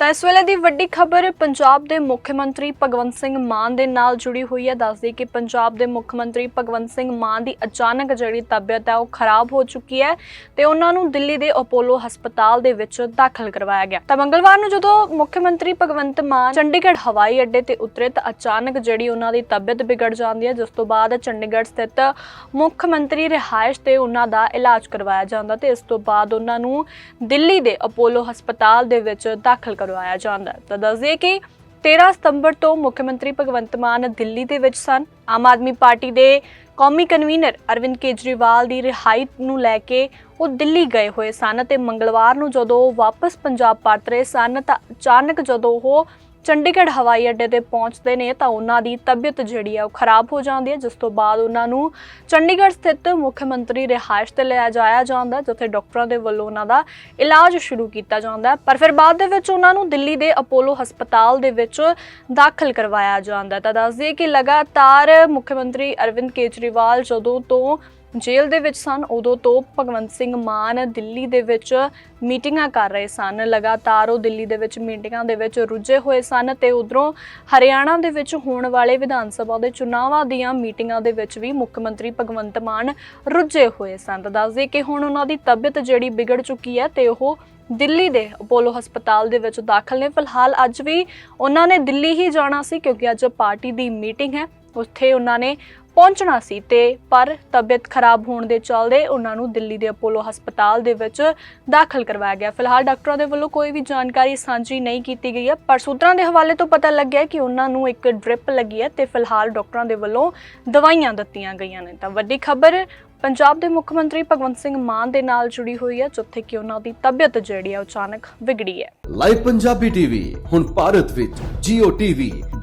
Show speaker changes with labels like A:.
A: ਤਾਂ ਇਸ ਵੇਲੇ ਦੀ ਵੱਡੀ ਖਬਰ ਪੰਜਾਬ ਦੇ ਮੁੱਖ ਮੰਤਰੀ ਭਗਵੰਤ ਸਿੰਘ ਮਾਨ ਦੇ ਨਾਲ ਜੁੜੀ ਹੋਈ ਹੈ। ਦੱਸਦੀ ਕਿ ਪੰਜਾਬ ਦੇ ਮੁੱਖ ਮੰਤਰੀ ਭਗਵੰਤ ਸਿੰਘ ਮਾਨ ਦੀ ਅਚਾਨਕ ਜਿਹੜੀ ਤਬੀਅਤ ਹੈ, ਉਹ ਖਰਾਬ ਹੋ ਚੁੱਕੀ ਹੈ ਤੇ ਉਹਨਾਂ ਨੂੰ ਦਿੱਲੀ ਦੇ ਅਪੋਲੋ ਹਸਪਤਾਲ ਦੇ ਵਿੱਚ ਦਾਖਲ ਕਰਵਾਇਆ ਗਿਆ। ਤਾਂ ਮੰਗਲਵਾਰ ਨੂੰ ਜਦੋਂ ਮੁੱਖ ਮੰਤਰੀ ਭਗਵੰਤ ਮਾਨ ਚੰਡੀਗੜ੍ਹ ਹਵਾਈ ਅੱਡੇ ਤੇ ਉਤਰੇ ਤਾਂ ਅਚਾਨਕ ਜਿਹੜੀ ਉਹਨਾਂ ਦੀ ਤਬੀਅਤ ਵਿਗੜ ਜਾਂਦੀ ਹੈ। ਜਿਸ ਤੋਂ ਬਾਅਦ ਚੰਡੀਗੜ੍ਹ ਸਥਿਤ ਮੁੱਖ ਮੰਤਰੀ ਰਿਹਾਇਸ਼ ਤੇ ਉਹਨਾਂ ਦਾ ਇਲਾਜ ਕਰਵਾਇਆ ਜਾਂਦਾ ਤੇ ਇਸ ਤੋਂ ਬਾਅਦ ਉਹਨਾਂ ਨੂੰ ਦਿੱਲੀ ਦੇ ਅਪੋਲੋ ਹਸਪਤਾਲ ਦੇ ਵਿੱਚ ਦਾਖਲ ਕਰਵਾਇਆ ਜਾਂਦਾ ਹੈ। ਤਾਂ ਦੱਸਦੇ ਕਿ 13 ਸਤੰਬਰ ਤੋਂ ਮੁੱਖ ਮੰਤਰੀ ਭਗਵੰਤ ਮਾਨ ਦਿੱਲੀ ਦੇ ਵਿੱਚ ਸਨ ਆਮ ਆਦਮੀ ਪਾਰਟੀ ਦੇ ਕੌਮੀ ਕਨਵੀਨਰ ਅਰਵਿੰਦ ਕੇਜਰੀਵਾਲ ਦੀ ਰਿਹਾਈ ਨੂੰ ਲੈ ਕੇ ਉਹ ਦਿੱਲੀ ਗਏ ਹੋਏ ਸਨ ਤੇ ਮੰਗਲਵਾਰ ਨੂੰ ਜਦੋਂ ਵਾਪਸ ਪੰਜਾਬ ਪਰਤ ਰਹੇ ਸਨ ਤਾਂ ਅਚਾਨਕ ਜਦੋਂ ਉਹ ਚੰਡੀਗੜ੍ਹ ਹਵਾਈ ਅੱਡੇ ਤੇ ਪਹੁੰਚਦੇ ਨੇ ਤਾਂ ਉਹਨਾਂ ਦੀ ਤਬੀਅਤ ਜਿਹੜੀ ਹੈ ਉਹ ਖਰਾਬ ਹੋ ਜਾਂਦੀ ਹੈ, ਜਿਸ ਤੋਂ ਬਾਅਦ ਉਹਨਾਂ ਨੂੰ ਚੰਡੀਗੜ੍ਹ ਸਥਿਤ ਮੁੱਖ ਮੰਤਰੀ ਰਿਹਾਇਸ਼ ਤੇ ਲਿਆ ਜਾਇਆ ਜਾਂਦਾ, ਜਿੱਥੇ ਡਾਕਟਰਾਂ ਦੇ ਵੱਲੋਂ ਉਹਨਾਂ ਦਾ ਇਲਾਜ ਸ਼ੁਰੂ ਕੀਤਾ ਜਾਂਦਾ ਪਰ ਫਿਰ ਬਾਅਦ ਦੇ ਵਿੱਚ ਉਹਨਾਂ ਨੂੰ ਦਿੱਲੀ ਦੇ ਅਪੋਲੋ ਹਸਪਤਾਲ ਦੇ ਵਿੱਚ ਦਾਖਲ ਕਰਵਾਇਆ ਜਾਂਦਾ ਤਾਂ ਦੱਸ ਕਿ ਲਗਾਤਾਰ ਮੁੱਖ ਮੰਤਰੀ ਅਰਵਿੰਦ ਕੇਜਰੀਵਾਲ ਜਦੋਂ ਤੋਂ ਜੇਲ੍ਹ ਦੇ ਵਿੱਚ ਸਨ, ਉਦੋਂ ਤੋਂ ਭਗਵੰਤ ਸਿੰਘ ਮਾਨ ਦਿੱਲੀ ਦੇ ਵਿੱਚ ਮੀਟਿੰਗਾਂ ਕਰ ਰਹੇ ਸਨ। ਲਗਾਤਾਰ ਉਹ ਦਿੱਲੀ ਦੇ ਵਿੱਚ ਮੀਟਿੰਗਾਂ ਦੇ ਵਿੱਚ ਰੁੱਝੇ ਹੋਏ ਸਨ ਤੇ ਉਧਰੋਂ ਹਰਿਆਣਾ ਦੇ ਵਿੱਚ ਹੋਣ ਵਾਲੇ ਵਿਧਾਨ ਸਭਾ ਦੇ ਚੁਣਾਵਾਂ ਦੀਆਂ ਮੀਟਿੰਗਾਂ ਦੇ ਵਿੱਚ ਵੀ ਮੁੱਖ ਮੰਤਰੀ ਭਗਵੰਤ ਮਾਨ ਰੁੱਝੇ ਹੋਏ ਸਨ। ਤਾਂ ਦੱਸਦੇ ਕਿ ਹੁਣ ਉਹਨਾਂ ਦੀ ਤਬੀਅਤ ਜਿਹੜੀ ਵਿਗੜ ਚੁੱਕੀ ਹੈ ਤੇ ਉਹ ਦਿੱਲੀ ਦੇ ਅਪੋਲੋ ਹਸਪਤਾਲ ਦੇ ਵਿੱਚ ਦਾਖਲ ਨੇ। ਫਿਲਹਾਲ ਅੱਜ ਵੀ ਉਹਨਾਂ ਨੇ ਦਿੱਲੀ ਹੀ ਜਾਣਾ ਸੀ ਕਿਉਂਕਿ ਅੱਜ ਪਾਰਟੀ ਦੀ ਮੀਟਿੰਗ ਹੈ। ਉੱਥੇ ਉਹਨਾਂ ਨੇ ਪਹੁੰਚਣਾ ਸੀ ਤੇ ਪਰ ਤਬੀਅਤ ਖਰਾਬ ਹੋਣ ਦੇ ਚੱਲਦੇ ਉਹਨਾਂ ਨੂੰ ਦਿੱਲੀ ਦੇ ਅਪੋਲੋ ਹਸਪਤਾਲ ਦੇ ਵਿੱਚ ਦਾਖਲ ਕਰਵਾਇਆ ਗਿਆ। ਫਿਲਹਾਲ ਡਾਕਟਰਾਂ ਦੇ ਵੱਲੋਂ ਕੋਈ ਵੀ ਜਾਣਕਾਰੀ ਸਾਂਝੀ ਨਹੀਂ ਕੀਤੀ ਗਈ ਹੈ ਪਰ ਸੂਤਰਾਂ ਦੇ ਹਵਾਲੇ ਤੋਂ ਪਤਾ ਲੱਗਿਆ ਕਿ ਉਹਨਾਂ ਨੂੰ ਇੱਕ ਡ੍ਰਿਪ ਲੱਗੀ ਹੈ ਤੇ ਫਿਲਹਾਲ ਡਾਕਟਰਾਂ ਦੇ ਵੱਲੋਂ ਦਵਾਈਆਂ ਦਿੱਤੀਆਂ ਗਈਆਂ ਨੇ। ਤਾਂ ਵੱਡੀ ਖਬਰ ਪੰਜਾਬ ਦੇ ਮੁੱਖ ਮੰਤਰੀ ਭਗਵੰਤ ਸਿੰਘ ਮਾਨ ਦੇ ਨਾਲ ਜੁੜੀ ਹੋਈ ਹੈ ਜਿੱਥੇ ਕਿ ਉਹਨਾਂ ਦੀ ਤਬੀਅਤ ਜਿਹੜੀ ਹੈ ਅਚਾਨਕ ਵਿਗੜੀ ਹੈ।
B: ਲਾਈਵ ਪੰਜਾਬੀ ਟੀਵੀ ਹੁਣ ਭਾਰਤ ਵਿੱਚ Jio TV,